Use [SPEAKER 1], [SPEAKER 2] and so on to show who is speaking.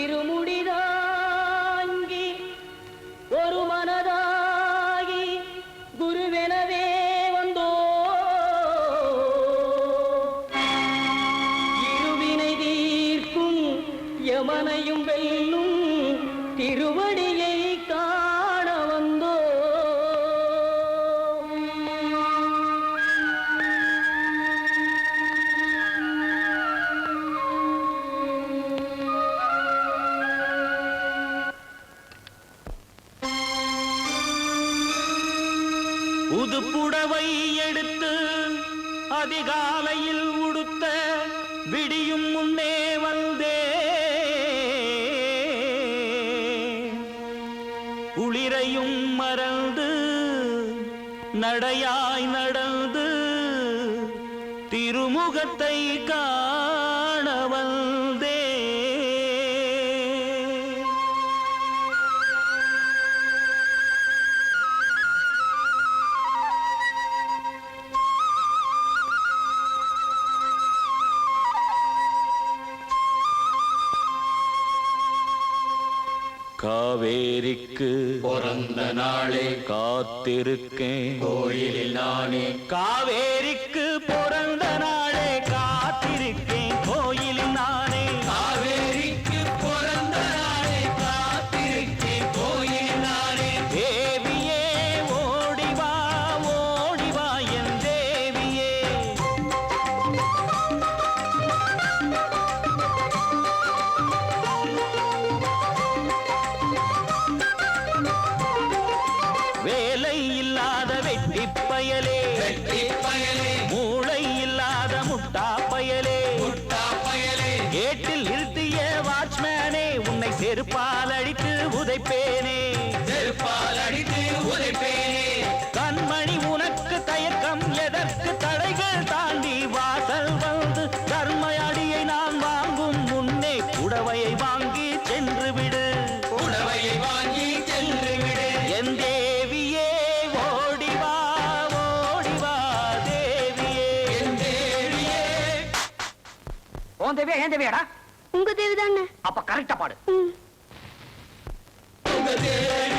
[SPEAKER 1] இருமுடிதாங்கி ஒரு மனதாகி குருவெனவே வந்தோ. இருவினை தீர்க்கும் யமனையும் புதுப்புடவை எடுத்து அதிகாலையில் உடுத்த விடியும் முன்னே வந்தே. குளிரையும் மறந்து நடையாய் நடந்து திருமுகத்தை காண காவேரிக்கு
[SPEAKER 2] பிறந்த நாளே
[SPEAKER 1] காத்திருக்கேன்.
[SPEAKER 2] கோயிலில் நானே.
[SPEAKER 1] காவேரிக்கு பிறந்த வேலை இல்லாத வெட்டி பயலே மூளை இல்லாத முட்டா பயலே கேட்டில் நிறுத்திய வாட்ச்மேனே உன்னை செருப்பால் அடித்து உதைப்பேனே.
[SPEAKER 2] செருப்பால் அடித்து உதைப்பேனே.
[SPEAKER 3] உன் தேவியா ஏன் தேவியாடா?
[SPEAKER 4] உங்க தேவி தானே
[SPEAKER 3] அப்ப கரெக்டா பாடு.
[SPEAKER 2] உங்க தேவி